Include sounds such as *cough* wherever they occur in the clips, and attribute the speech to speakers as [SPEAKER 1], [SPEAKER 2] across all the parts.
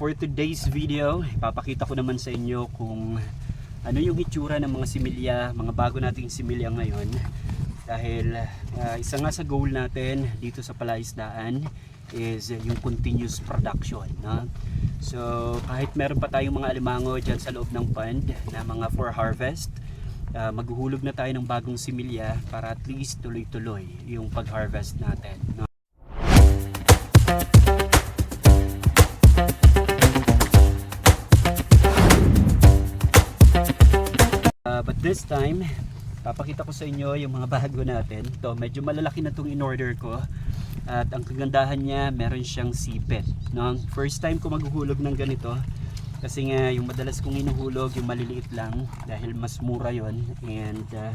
[SPEAKER 1] For today's video, ipapakita ko naman sa inyo kung ano yung itsura ng mga similya, mga bago nating similya ngayon. Dahil ah, isa nga sa goal natin dito sa palaisdaan is yung continuous production. No? So kahit meron pa tayong mga alimango dyan sa loob ng pond na mga for harvest, ah, maghuhulog na tayo ng bagong similya para at least tuloy-tuloy yung pag-harvest natin. No? This time, papakita ko sa inyo yung mga bago natin. To, medyo malalaki na itong in-order ko. At ang kagandahan niya, meron siyang sipit. No? First time ko maghuhulog ng ganito. Kasi nga, yung madalas kong inuhulog, yung maliliit lang. Dahil mas mura yon And uh,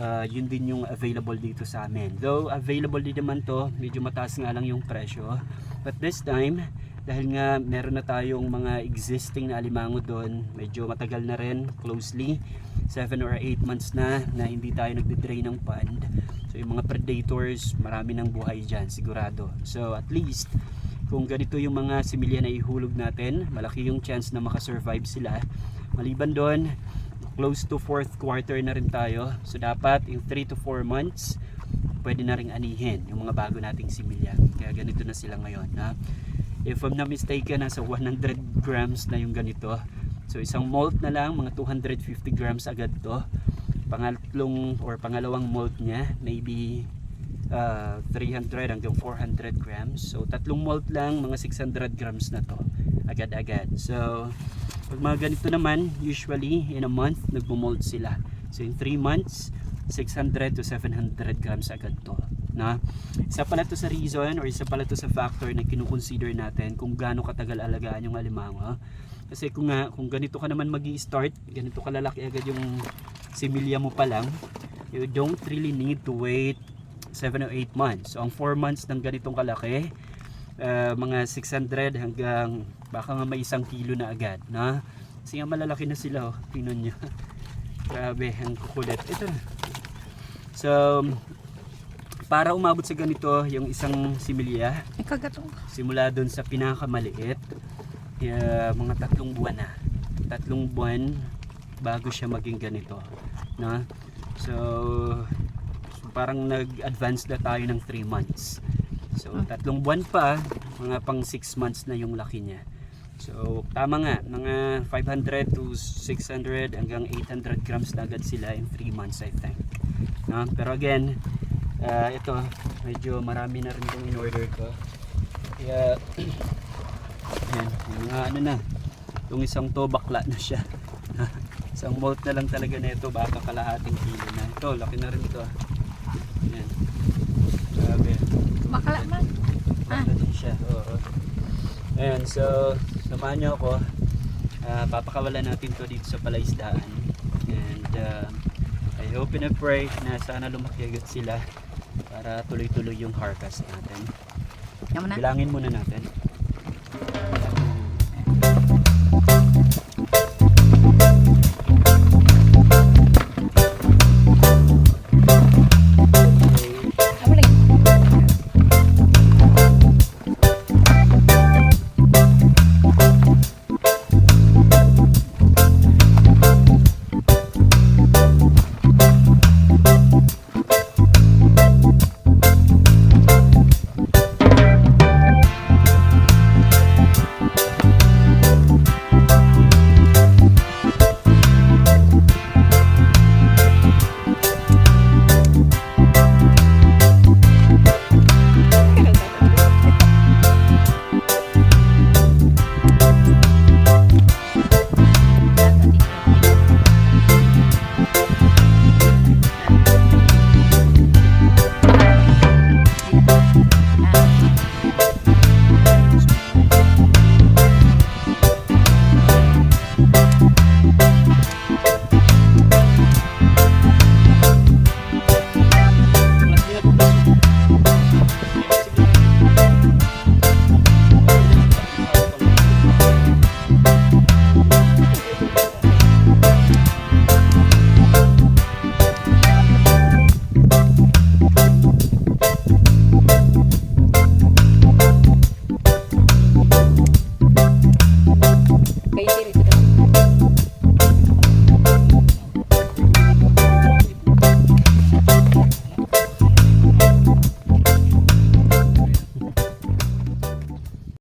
[SPEAKER 1] uh, yun din yung available dito sa amin. Though available din naman to, medyo mataas nga lang yung presyo. But this time, dahil nga meron na tayong mga existing na alimango doon, medyo matagal na rin, closely, 7 or 8 months na na hindi tayo nagde-drain ng pond. So yung mga predators, marami ng buhay dyan, sigurado. So at least, kung ganito yung mga similya na ihulog natin, malaki yung chance na makasurvive sila. Maliban doon, close to fourth quarter na rin tayo. So dapat in 3 to 4 months, pwede na ring anihin yung mga bago nating similya. Kaya ganito na sila ngayon. Ha? If I'm not mistaken, nasa 100 grams na yung ganito. So isang molt na lang, mga 250 grams agad to. Pangatlong or pangalawang molt niya, maybe uh, 300 hanggang 400 grams. So tatlong molt lang, mga 600 grams na to. Agad-agad. So pag mga ganito naman, usually in a month, nagmo-molt sila. So in 3 months, 600 to 700 grams agad to. Na? Isa pala to sa reason or isa pala to sa factor na kinukonsider natin kung gaano katagal alagaan yung alimango. Kasi kung nga, kung ganito ka naman magi start ganito kalalaki agad yung similya mo pa lang, you don't really need to wait 7 or 8 months. So ang 4 months ng ganitong kalaki, uh, mga 600 hanggang baka nga may isang kilo na agad. Na? Kasi nga malalaki na sila. Oh. Tingnan nyo. *laughs* Grabe, ang kukulit. Ito na. So, para umabot sa ganito, yung isang similya, simula doon sa pinakamaliit, eh, mga tatlong buwan na. Tatlong buwan bago siya maging ganito. No? So, so parang nag-advance na tayo ng 3 months. So, tatlong buwan pa, mga pang 6 months na yung laki niya. So, tama nga, mga 500 to 600 hanggang 800 grams na agad sila in 3 months, I think. No? Pero again, ah, ito, medyo marami na rin itong in-order ko. Kaya, *clears throat* yan, yung mga ano na, itong isang to, bakla na siya. *laughs* isang molt na lang talaga na ito, baka kalahating kilo na. Ito, laki na rin ito. Yan. Grabe.
[SPEAKER 2] Bakla man. Ah.
[SPEAKER 1] Bakla din siya. Oo. Ayan, so, samahan niyo ako. Ah, papakawalan natin to dito sa palaisdaan. And, uh, I hope and I pray na sana lumaki agad sila para tuloy-tuloy yung harvest natin. Bilangin muna natin.